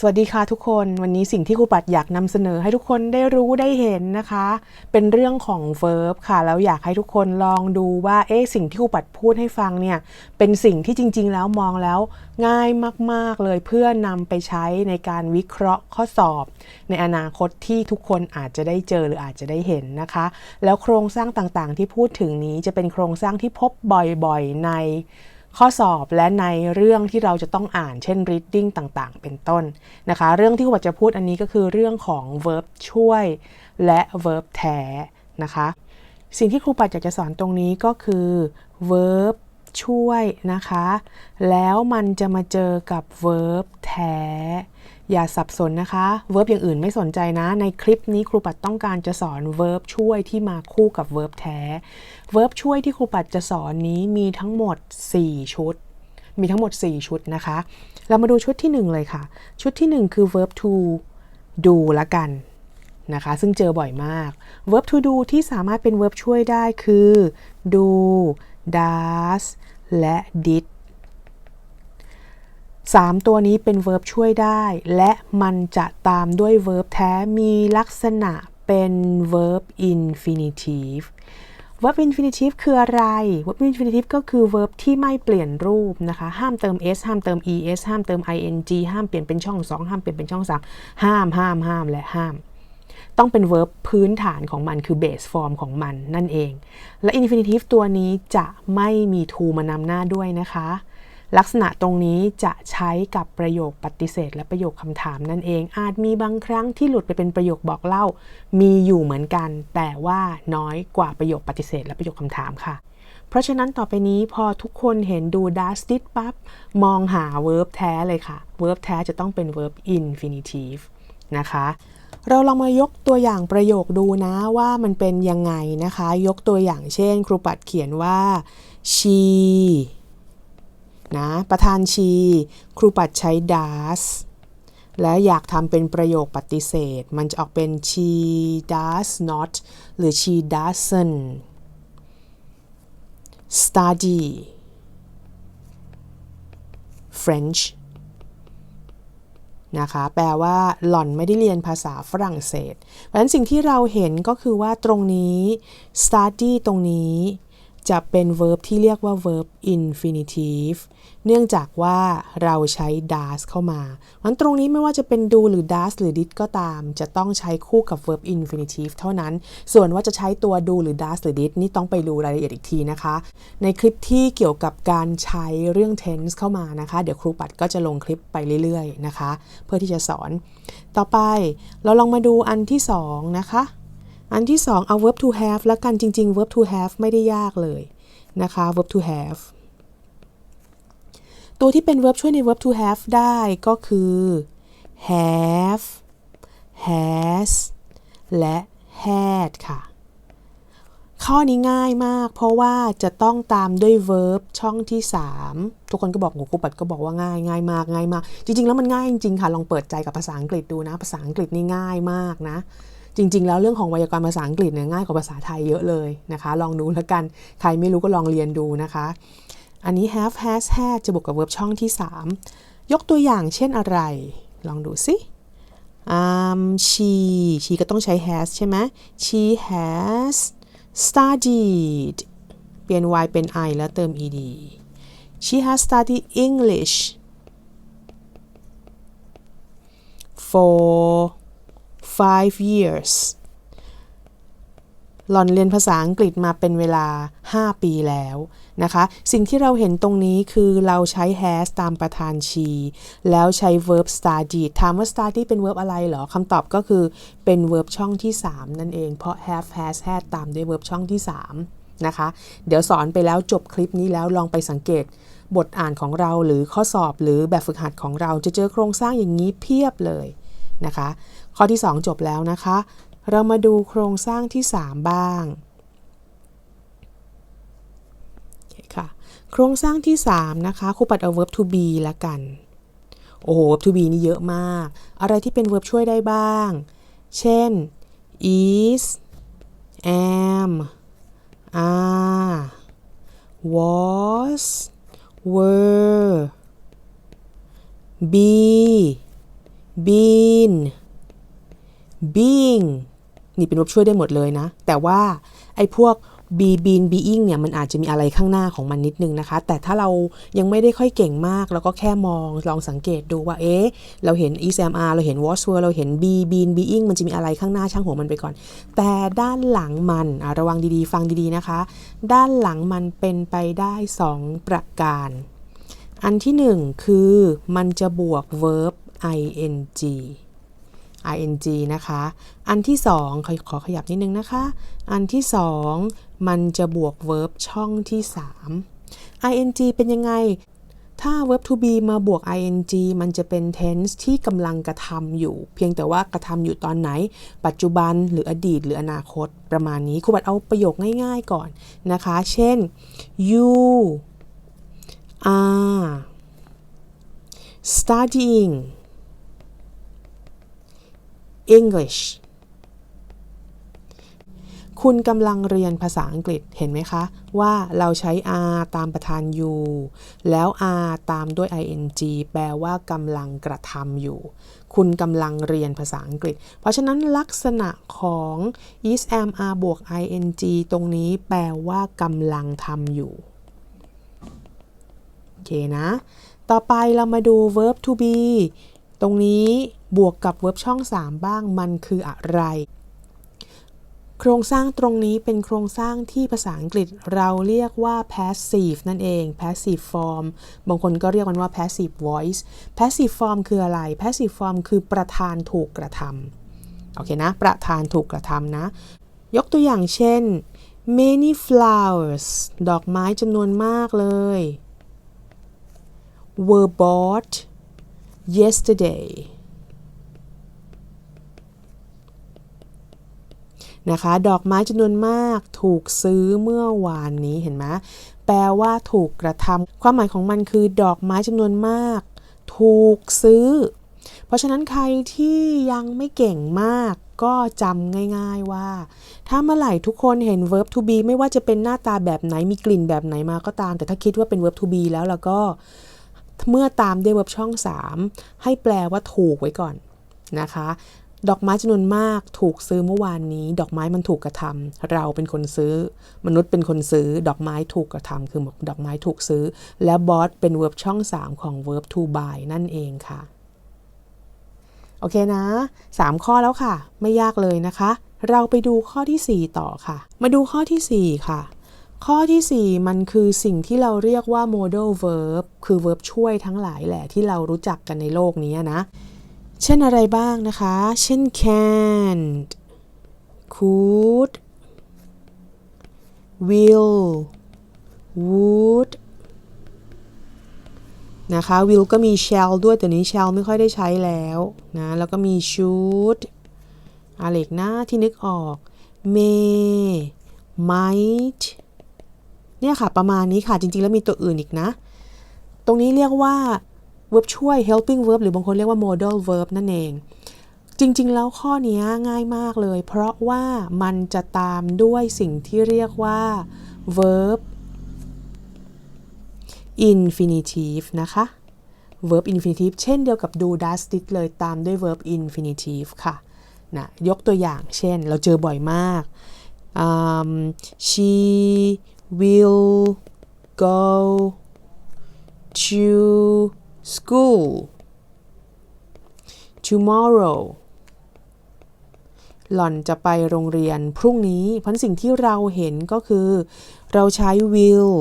สวัสดีค่ะทุกคนวันนี้สิ่งที่ครูปัดอยากนำเสนอให้ทุกคนได้รู้ได้เห็นนะคะ เป็นเรื่องของ verb ค่ะแล้วอยากให้ทุกคนลองดูว่าเอ๊ะสิ่งที่ครูปัดพูดให้ฟังเนี่ยเป็นสิ่งที่จริง ๆ แล้วมองแล้วง่ายมาก ๆ เลยเพื่อนำไปใช้ในการวิเคราะห์ข้อสอบ ในอนาคตที่ทุกคนอาจจะได้เจอหรืออาจจะได้เห็นนะคะ แล้วโครงสร้างต่างๆ ที่พูดถึงนี้จะเป็นโครงสร้างที่พบบ่อยๆใน ข้อสอบและในเรื่องที่เราจะต้องอ่านเช่น reading ต่างๆ เป็นต้นนะคะ เรื่องที่ครูปัดจะพูดอันนี้ก็คือเรื่องของ verb ช่วย และ verb แท้นะคะ สิ่งที่ครูปัดอยากจะสอนตรงนี้ก็คือ verb ช่วยนะคะ แล้วมันจะมาเจอกับ verb แท้ อย่าสับสนนะคะ verb อย่างอื่นไม่สนใจนะ ในคลิปนี้ครูปัดต้องการจะสอน verb ช่วยที่มาคู่กับ verb แท้ verb ช่วยที่ครูปัดจะสอนนี้มีทั้งหมด 4 ชุด มีทั้งหมด 4 ชุดนะคะ เรามาดูชุดที่ 1 เลยค่ะ ชุดที่ 1 คือ verb to do ละกันนะคะ ซึ่งเจอบ่อยมาก verb to do ที่สามารถเป็น verb ช่วยได้คือ do does และ did 3 ตัวนี้เป็น verb ช่วยได้ และมันจะตามด้วย verb แท้มีลักษณะเป็น verb infinitive verb infinitive คืออะไร verb infinitive ก็คือ verb ที่ไม่เปลี่ยนรูปนะคะ ห้ามเติม s ห้ามเติม es ห้ามเติม ing ห้ามเปลี่ยนเป็นช่อง 2 ห้ามเปลี่ยนเป็นช่อง 3 ห้ามห้ามห้ามและห้าม ต้องเป็น verb พื้นฐานของมันคือ base form ของมันนั่นเอง และ infinitive ตัวนี้จะไม่มี to มานำหน้าด้วยนะคะ ลักษณะตรงนี้จะใช้กับประโยคปฏิเสธ และประโยคคำถามนั่นเอง อาจมีบางครั้งที่หลุดไปเป็นประโยคบอกเล่า มีอยู่เหมือนกัน แต่ว่าน้อยกว่าประโยคปฏิเสธ และประโยคคำถามค่ะ เพราะฉะนั้นต่อไปนี้พอทุกคนเห็นดู does did ปั๊บมองหา verb แท้เลยค่ะ verb แท้จะต้องเป็น verb infinitive นะคะเราลองมายกตัวอย่างประโยคดูนะว่ามันเป็นยังไงนะคะ ยกตัวอย่างเช่น ครูปัดเขียนว่า she นะประธานชี ครูปัดใช้ does และอยากทำเป็นประโยคปฏิเสธ มันจะออกเป็น she does not หรือ she doesn't study French นะคะ แปลว่าหล่อนไม่ได้เรียนภาษาฝรั่งเศส เพราะฉะนั้นสิ่งที่เราเห็นก็คือว่าตรงนี้ study ตรงนี้ จะเป็น verb ที่เรียกว่า verb infinitive เนื่องจากว่าเราใช้ does เข้ามามันตรงนี้ไม่ว่าจะเป็น do หรือ does หรือ did ก็ตาม จะต้องใช้คู่กับ verb infinitive เท่านั้น ส่วนว่าจะใช้ตัว do หรือ does หรือ did นี่ต้องไปดูรายละเอียดอีกทีนะคะ ในคลิปที่เกี่ยวกับการใช้เรื่อง tense เข้ามานะคะ เดี๋ยวครูปัดก็จะลงคลิปไปเรื่อยๆนะคะ เพื่อที่จะสอน ต่อไปเราลองมาดูอันที่2นะคะ อันที่ 2 เอา verb to have แล้วกันจริง ๆ verb to have ไม่ได้ยากเลยนะคะ verb to have ตัวที่เป็น verb ช่วยใน verb to have ได้ก็คือ have has และ had ค่ะ ข้อนี้ง่ายมากเพราะว่าจะต้องตามด้วย verb ช่องที่ 3 ทุกคนก็บอกโหครูปัดก็บอกว่าง่ายง่ายมากง่ายมาก จริง ๆ แล้วมันง่ายจริงๆค่ะ ลองเปิดใจกับภาษาอังกฤษดูนะ ภาษาอังกฤษนี่ง่ายมากนะ จริง ๆ แล้วเรื่องของไวยากรณ์ภาษาอังกฤษเนี่ยง่ายกว่าภาษาไทยเยอะเลยนะคะ ลองดูแล้วกัน ใครไม่รู้ก็ลองเรียนดูนะคะ อันนี้ have has had จะบวกกับ verb ช่องที่ 3 ยกตัวอย่างเช่นอะไร ลองดูสิ um, she she ก็ต้องใช้ has ใช่ไหม she has studied เปลี่ยน y เป็น i แล้วเติม ed she has studied English for five years หล่อนเรียนภาษาอังกฤษมาเป็นเวลา 5 ปีแล้วนะคะ สิ่งที่เราเห็นตรงนี้คือเราใช้ has ตามประธานชี แล้วใช้ verb study ถามว่า study เป็น verb อะไรเหรอคำตอบก็คือเป็น verb ช่องที่ 3 นั่นเอง เพราะ have has had ตามด้วย verb ช่องที่ 3 นะคะ เดี๋ยวสอนไปแล้วจบคลิปนี้แล้วลองไปสังเกตบทอ่านของเราหรือข้อสอบหรือแบบฝึกหัดของเราจะเจอโครงสร้างอย่างนี้เพียบเลยนะคะ ข้อที่ 2 จบแล้วนะคะ เรามาดูโครงสร้างที่ 3 บ้างค่ะโครงสร้างที่ 3 นะคะครูปัดเอา verb to be ละกัน โอ้โห verb to be นี่เยอะมาก อะไรที่เป็น verb ช่วยได้บ้าง เช่น is am are was were be been being นี่เป็น verb ช่วยได้หมดเลยนะ แต่ว่าไอ้พวก be been being เนี่ยมันอาจจะมีอะไรข้างหน้าของมันนิดนึงนะคะ แต่ถ้าเรายังไม่ได้ค่อยเก่งมาก เราก็แค่มองลองสังเกตดูว่า เอ๊ะ เราเห็น is am are เราเห็น was were เราเห็น be been being มันจะมีอะไรข้างหน้าช่างหัวมันไปก่อน แต่ด้านหลังมันระวังดีๆ ฟังดีๆนะคะ ด้านหลังมันเป็นไปได้ 2 ประการ อันที่หนึ่งคือมันจะบวก verb ing ing นะคะ อันที่สองขอขอขยับนิดนึงนะคะ อันที่สองมันจะบวก verb ช่องที่ 3 ing เป็นยังไง ถ้า verb to be มาบวก ing มันจะเป็น tense ที่กำลังกระทำอยู่ เพียงแต่ว่ากระทำอยู่ตอนไหน ปัจจุบันหรืออดีตหรืออนาคตประมาณนี้ครูบัตรเอาประโยคง่ายๆก่อนนะคะ เช่น you are studying English คุณกำลังเรียนภาษาอังกฤษเห็นไหมคะ ว่าเราใช้ R ตามประธาน U แล้ว R ตามด้วย ing แปลว่ากำลังกระทำอยู่ คุณกำลังเรียนภาษาอังกฤษ เพราะฉะนั้นลักษณะของ is am are บวก ing ตรงนี้แปลว่ากำลังทำอยู่ โอเคนะ ต่อไปเรามาดู verb to be ตรงนี้ บวกกับ verb ช่อง 3 บ้างมันคืออะไร โครงสร้างตรงนี้เป็นโครงสร้างที่ภาษาอังกฤษเราเรียกว่า passive นั่นเอง passive form บางคนก็เรียกมันว่า passive voice passive form คืออะไร passive form คือประธานถูกกระทำโอเคนะ ประธานถูกกระทำนะ ยกตัวอย่างเช่น many flowers ดอกไม้จำนวนมากเลย were bought yesterday นะคะ ดอกไม้จำนวนมากถูกซื้อเมื่อวานนี้เห็นไหมแปลว่าถูกกระทำความหมายของมันคือ ดอกไม้จำนวนมาก ถูกซื้อ เพราะฉะนั้นใครที่ยังไม่เก่งมากก็จำง่ายๆว่า ถ้าเมื่อไหร่ทุกคนเห็น verb to be ไม่ว่าจะเป็นหน้าตาแบบไหนมีกลิ่นแบบไหนมาก็ตาม แต่ถ้าคิดว่าเป็น verb to be แล้วแล้วก็เมื่อตามด้วย verb ช่อง 3 ให้แปลว่าถูกไว้ก่อนนะคะ ดอกไม้จำนวนมากถูกซื้อเมื่อวานนี้ ดอกไม้มันถูกกระทำเราเป็นคนซื้อ มนุษย์เป็นคนซื้อ ดอกไม้ถูกกระทำคือดอกไม้ถูกซื้อ และ bought เป็น verb ช่อง 3 ของ verb to buy นั่นเองค่ะ โอเคนะ 3 ข้อแล้วค่ะ ไม่ยากเลยนะคะ เราไปดูข้อที่ 4 ต่อค่ะ มาดูข้อที่ 4 ค่ะ ข้อที่ 4 มันคือสิ่งที่เราเรียกว่า modal verb คือ verb ช่วยทั้งหลายแหละที่เรารู้จักกันในโลกนี้นะ เช่นอะไรบ้างนะคะ เช่น can't could will would นะคะ will ก็มี shall ด้วยแต่นี้ shall ไม่ค่อยได้ใช้แล้วนะ แล้วก็มี should อะไรอีกนะที่นึกออก may might เนี่ยค่ะ ประมาณนี้ค่ะ จริง ๆ แล้วมีตัวอื่นอีกนะ ตรงนี้เรียกว่า verb ช่วย helping verb หรือบางคนเรียกว่า modal verb นั่นเอง จริง ๆ แล้วข้อนี้ง่ายมากเลย เพราะว่ามันจะตามด้วยสิ่งที่เรียกว่า verb infinitive นะคะ verb infinitive เช่นเดียวกับ do does did เลยตามด้วย verb infinitive ค่ะนะยกตัวอย่างเช่นเราเจอบ่อยมาก um, she will go to school tomorrow หล่อนจะไปโรงเรียนพรุ่งนี้พราะสิ่งที่เราเห็นก็คือ เราใช้ will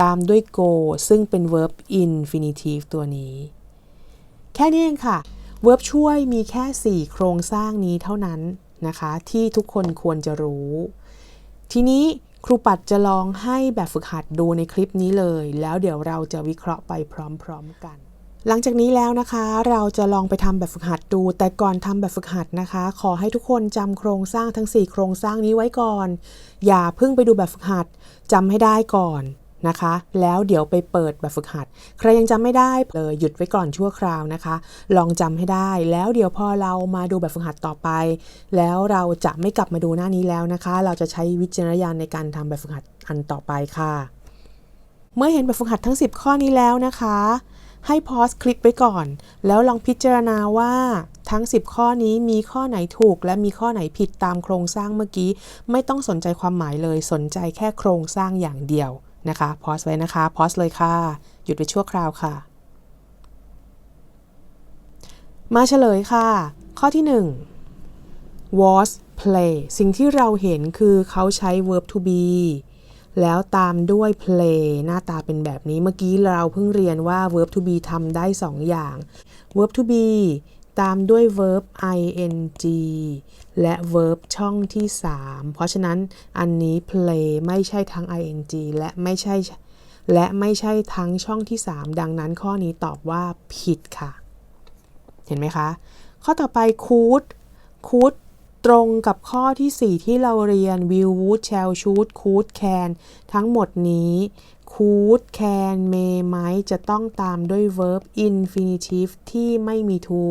ตามด้วย go ซึ่งเป็น verb infinitive ตัวนี้ แค่นี้เองค่ะ verb ช่วยมีแค่ 4 โครงสร้างนี้เท่านั้นนะคะ ที่ทุกคนควรจะรู้ ทีนี้ครูปัดจะลองให้แบบฝึกหัดดูในคลิปนี้เลย แล้วเดี๋ยวเราจะวิเคราะห์ไปพร้อม ๆ กัน หลังจากนี้แล้วนะคะ เราจะลองไปทำแบบฝึกหัดดู แต่ก่อนทำแบบฝึกหัดนะคะ ขอให้ทุกคนจำโครงสร้างทั้ง 4 โครงสร้างนี้ไว้ก่อน อย่าเพิ่งไปดูแบบฝึกหัดจำให้ได้ก่อนนะคะ แล้วเดี๋ยวไปเปิดแบบฝึกหัด ใครยังจำไม่ได้เลยหยุดไว้ก่อนชั่วคราวนะคะ ลองจำให้ได้ แล้วเดี๋ยวพอเรามาดูแบบฝึกหัดต่อไป แล้วเราจะไม่กลับมาดูหน้านี้แล้วนะคะ เราจะใช้วิจารณญาณในการทำแบบฝึกหัดอันต่อไปค่ะ เมื่อเห็นแบบฝึกหัดทั้ง 10 ข้อนี้แล้วนะคะ ให้พอสคลิปไว้ก่อน แล้วลองพิจารณาว่าทั้ง 10 ข้อนี้มีข้อไหนถูก และมีข้อไหนผิดตามโครงสร้างเมื่อกี้ ไม่ต้องสนใจความหมายเลยสนใจแค่โครงสร้างอย่างเดียวนะคะพอสไว้นะคะพอสเลยค่ะ หยุดไปชั่วคราวค่ะ มาเฉลยค่ะ ข้อที่ 1 was play สิ่งที่เราเห็นคือเขาใช้ verb to be แล้วตามด้วย play หน้าตาเป็นแบบนี้เมื่อกี้เราเพิ่งเรียนว่า verb to be ทำได้ 2 อย่าง verb to be ตามด้วย verb ing และ verb ช่องที่ 3 เพราะฉะนั้นอันนี้ play ไม่ใช่ทั้ง ing และไม่ใช่ และไม่ใช่ทั้งช่องที่ 3 ดังนั้นข้อนี้ตอบว่าผิดค่ะ เห็นไหมคะ ข้อต่อไป could could ตรงกับข้อที่ 4 ที่เราเรียน will would shall should could can ทั้งหมดนี้ could can may might จะต้องตามด้วย verb infinitive ที่ไม่มี to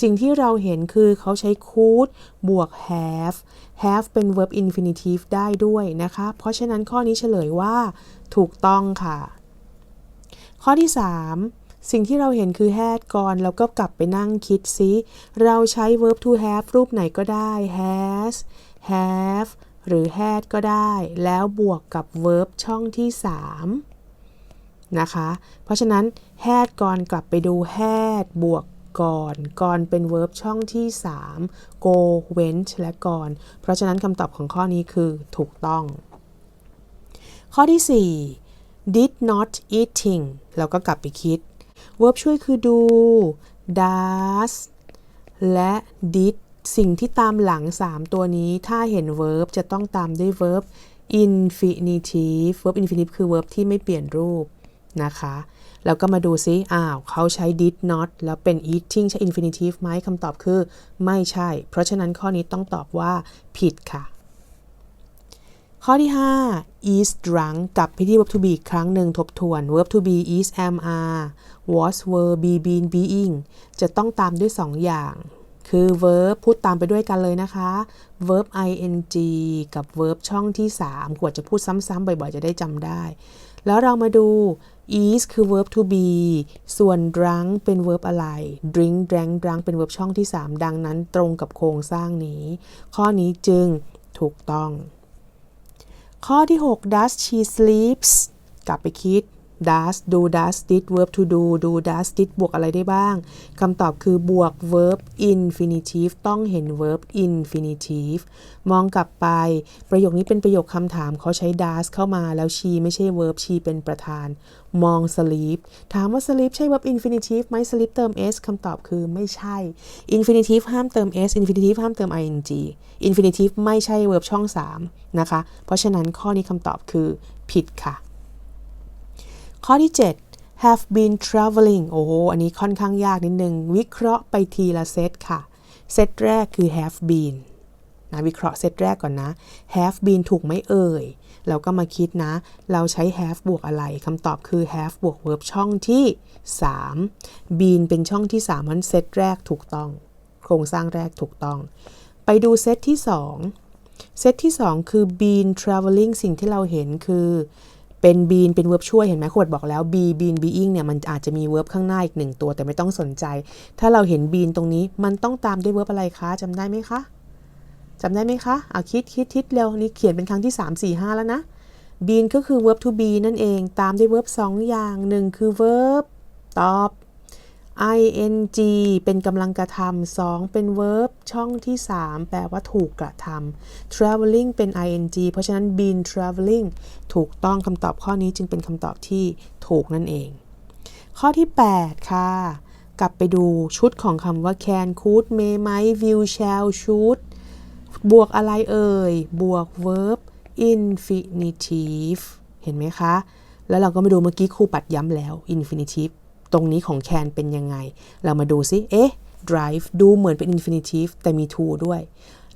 สิ่งที่เราเห็นคือเขาใช้ could บวก have have เป็น verb infinitive ได้ด้วยนะคะ เพราะฉะนั้นข้อนี้เฉลยว่าถูกต้องค่ะ ข้อที่ 3 สิ่งที่เราเห็นคือ had ก่อน แล้วก็กลับไปนั่งคิดซิ เราใช้ verb to have รูปไหนก็ได้ has have หรือ had ก็ได้ แล้วบวกกับ verb ช่องที่ 3 นะคะ เพราะฉะนั้น had ก่อนกลับไปดู had บวกก่อน ก่อนเป็น verb ช่องที่ 3 go went และก่อน เพราะฉะนั้นคำตอบของข้อนี้คือถูกต้อง ข้อที่ 4 did not eating เราก็กลับไปคิด verb ช่วยคือดู does และ did สิ่งที่ตามหลัง 3 ตัวนี้ถ้าเห็น verb จะต้องตามด้วย verb infinitive verb infinitive คือ verb ที่ไม่เปลี่ยนรูปนะคะ แล้วก็มาดูซิ อ้าว เขาใช้ did not แล้วเป็น eating ใช้ infinitive ไหมคำตอบคือ ไม่ใช่ เพราะฉะนั้นข้อนี้ต้องตอบว่าผิดค่ะ ข้อที่ 5 is drunk กับไปที่ verb to be อีกครั้งหนึ่งทบทวน verb to be is am are was were be been being จะต้องตามด้วย 2 อย่าง คือ verb พูดตามไปด้วยกันเลยนะคะ verb ing กับ verb ช่องที่3ควรจะพูดซ้ำๆบ่อยๆ จะได้จำได้ แล้วเรามาดู is คือ verb to be ส่วน drunk เป็น verb อะไร drink drank drunk เป็น verb ช่องที่ 3 ดังนั้นตรงกับโครงสร้างนี้ ข้อนี้จึงถูกต้อง ข้อที่ 6 does she sleeps กลับไปคิด does do does did verb to do do does did บวกอะไรได้บ้างคำตอบคือบวก verb infinitive ต้องเห็น verb infinitive มองกลับไป ประโยคนี้เป็นประโยคคำถามเขาใช้ does เข้ามาแล้ว she ไม่ใช่ verb she เป็นประธาน มอง sleep ถามว่า sleep ใช่ verb infinitive ไหม sleep เติม s คำตอบคือไม่ใช่ infinitive ห้ามเติม s infinitive ห้ามเติม ing infinitive ไม่ใช่ verb ช่อง 3 นะคะ เพราะฉะนั้นข้อนี้คำตอบคือผิดค่ะ ข้อที่ 7 have been traveling โอ้โห อันนี้ค่อนข้างยากนิดนึง วิเคราะห์ไปทีละเซตค่ะ เซตแรกคือ have been นะวิเคราะห์เซตแรกก่อนนะ have been ถูกไหมเอ่ย เราก็มาคิดนะ เราใช้ have บวกอะไรคำตอบคือ have บวก verb ช่องที่ 3 been เป็นช่องที่3มันเซตแรกถูกต้อง โครงสร้างแรกถูกต้อง ไปดูเซตที่ 2 เซตที่ 2 คือ been traveling สิ่งที่เราเห็นคือ เป็น been เป็น verb ช่วยเห็นไหมขวดบอกแล้ว be been being เนี่ยมันอาจจะมี verb ข้างหน้าอีกหนึ่งตัวแต่ไม่ต้องสนใจ ถ้าเราเห็น been ตรงนี้มันต้องตามด้วย verb อะไรคะจำได้ไหมคะจำได้ไหมคะเอาคิดคิดคิดเร็วนี่เขียนเป็นครั้งที่ 3 4 5 แล้วนะ been ก็คือ verb to be นั่นเอง ตามด้วย verb 2 อย่างหนึ่งคือ verb ตอบ ing เป็นกำลังกระทำสองเป็น verb ช่องที่ 3 แปลว่าถูกกระทำ traveling เป็น ing เพราะฉะนั้น been traveling ถูกต้องคำตอบข้อนี้จึงเป็นคำตอบที่ถูกนั่นเอง ข้อที่ 8 ค่ะ กลับไปดูชุดของคำว่า can could may might will shall should บวกอะไรเอ่ย บวก verb infinitive เห็นไหมคะ แล้วเราก็มาดูเมื่อกี้ครูปัดย้ำแล้ว infinitive ตรงนี้ของ can เป็นยังไง เรามาดูซิ เอ๊ะ drive ดูเหมือนเป็น infinitive แต่มี to ด้วย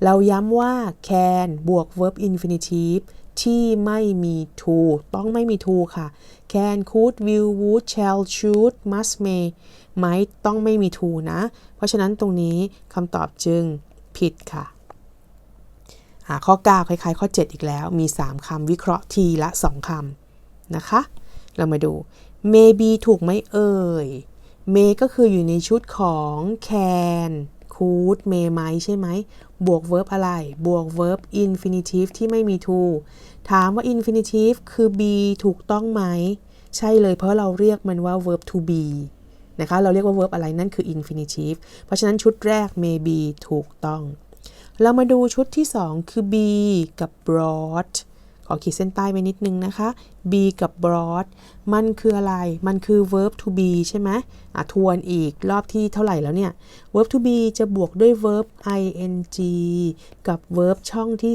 เราย้ำว่า can บวก verb infinitive ที่ไม่มี to ต้องไม่มี to ค่ะ can could will would shall should must may might ต้องไม่มี to นะ เพราะฉะนั้นตรงนี้คำตอบจึงผิดค่ะข้อ 9 คล้ายๆ ข้อ 7 อีกแล้ว มี 3 คำ วิเคราะห์ทีละ 2 คำ นะคะ เรามาดู maybe ถูกไหมเอ่ย may ก็คืออยู่ในชุดของ can could may ไหมใช่ไหม บวก verb อะไร บวก verb infinitive ที่ไม่มี to ถามว่า infinitive คือ be ถูกต้องไหม ใช่เลยเพราะเราเรียกมันว่า verb to be นะคะ เราเรียกว่า verb อะไรนั่นคือ infinitive เพราะฉะนั้นชุดแรก may be ถูกต้อง เรามาดูชุดที่ 2 คือ be กับ brought ขอขีดเส้นใต้ไว้นิดนึงนะคะ be กับ brought มันคืออะไร มันคือ verb to be ใช่ไหมอะทวนอีกรอบที่เท่าไหร่แล้วเนี่ย verb to be จะบวกด้วย verb ing กับ verb ช่องที่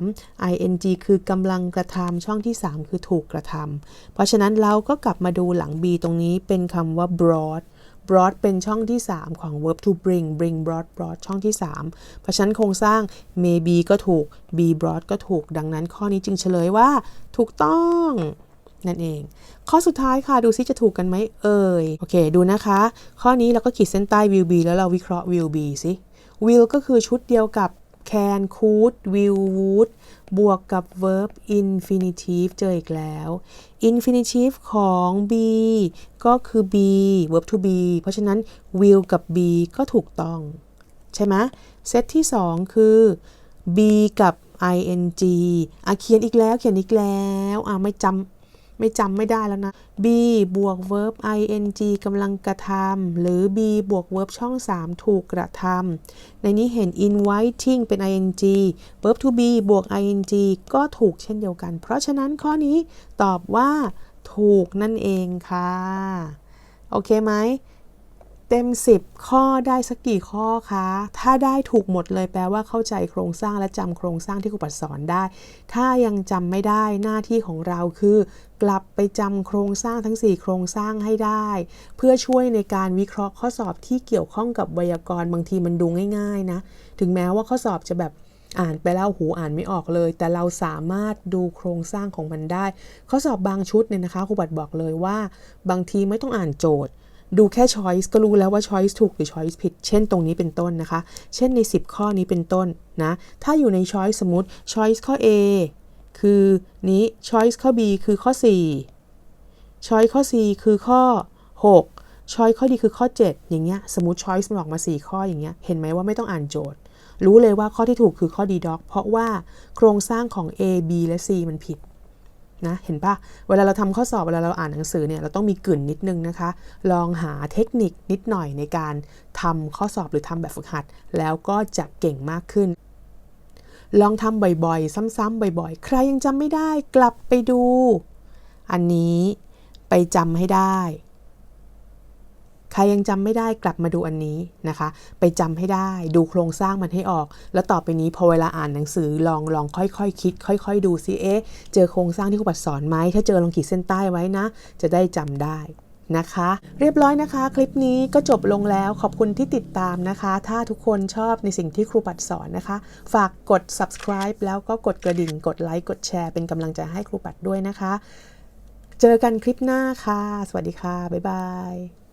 3 ing คือกำลังกระทำช่องที่ 3 คือถูกกระทำเพราะฉะนั้นเราก็กลับมาดูหลัง be ตรงนี้เป็นคำว่า brought brought เป็นช่องที่ 3 ของ verb to bring bring brought brought ช่องที่ 3 เพราะฉะนั้นโครงสร้าง maybe ก็ถูก be brought ก็ถูก ดังนั้นข้อนี้จึงเฉลยว่า ถูกต้องนั่นเอง ข้อสุดท้ายค่ะ ดูซิจะถูกกันไหมเอ่ย โอเค ดูนะคะ ข้อนี้เราก็ขีดเส้นใต้ will be แล้วเราวิเคราะห์ will be สิ will ก็คือชุดเดียวกับ can could will would บวกกับ verb infinitive เจออีกแล้ว infinitive ของ be ก็คือ be verb to be เพราะฉะนั้น will กับ be ก็ถูกต้อง ใช่ไหมเซตที่ 2 คือ be กับ ing อะเขียนอีกแล้วเขียนอีกแล้วอะไม่จำ ไม่จำไม่ได้แล้วนะ B บวก verb ing กำลังกระทำหรือ B บวก verb ช่อง 3 ถูกกระทำในนี้เห็น inviting เป็น ing verb to be บวก ing ก็ถูกเช่นเดียวกัน เพราะฉะนั้นข้อนี้ตอบว่าถูกนั่นเองค่ะ โอเคไหม ต็ม 10 ข้อได้สักกี่ข้อคะ ถ้าได้ถูกหมดเลยแปลว่าเข้าใจโครงสร้างและจำโครงสร้างที่ครูปัดสอนได้ ถ้ายังจำไม่ได้หน้าที่ของเราคือ กลับไปจำโครงสร้างทั้ง 4 โครงสร้างให้ได้ เพื่อช่วยในการวิเคราะห์ข้อสอบที่เกี่ยวข้องกับไวยากรณ์บางทีมันดูง่าย ๆ นะ ถึงแม้ว่าข้อสอบจะแบบอ่านไปแล้วหูอ่านไม่ออกเลย แต่เราสามารถดูโครงสร้างของมันได้ ข้อสอบบางชุดเนี่ยนะคะครูบัตรบอกเลยว่า บางทีไม่ต้องอ่านโจทย์ ดูแค่ choice ก็รู้แล้วว่า choice ถูกหรือ choice ผิด เช่นตรงนี้เป็นต้นนะคะ เช่นใน 10 ข้อนี้เป็นต้นนะ ถ้าอยู่ใน choice สมมติ choice ข้อ A คือนี้ choice ข้อ B คือข้อ 4 choice ข้อ C คือข้อ 6 choice ข้อ D คือข้อ 7 อย่างเงี้ย สมมติ choice มันออกมา 4 ข้ออย่างเงี้ย เห็นไหมว่าไม่ต้องอ่านโจทย์ รู้เลยว่าข้อที่ถูกคือข้อ D doc เพราะว่าโครงสร้างของ A B และ C มันผิด นะเห็นปะเวลาเราทำข้อสอบเวลาเราอ่านหนังสือเนี่ยเราต้องมีกลืนนิดนึงนะคะ ลองหาเทคนิคนิดหน่อยในการทำข้อสอบหรือทำแบบฝึกหัด แล้วก็จะเก่งมากขึ้น ลองทำบ่อยๆ ซ้ำๆบ่อยๆ ใครยังจำไม่ได้กลับไปดู อันนี้ไปจำให้ได้ ใครยังจำไม่ได้กลับมาดูอันนี้นะคะ ไปจำให้ได้ดูโครงสร้างมันให้ออก แล้วต่อไปนี้พอเวลาอ่านหนังสือลองลองค่อยๆคคิด ค่อย ๆ ดูซิเอ๊ะเจอโครงสร้างที่ครูปัดสอนไหมถ้าเจอลองขีดเส้นใต้ไว้นะ จะได้จำได้นะคะ เรียบร้อยนะคะ คลิปนี้ก็จบลงแล้วขอบคุณที่ติดตามนะคะ ถ้าทุกคนชอบในสิ่งที่ครูปัดสอนนะคะ ฝากกด subscribe แล้วก็กดกระดิ่ง กดไลค์กดแชร์เป็นกำลังใจให้ครูปัดด้วยนะคะ เจอกันคลิปหน้าค่ะ สวัสดีค่ะ บ๊ายบาย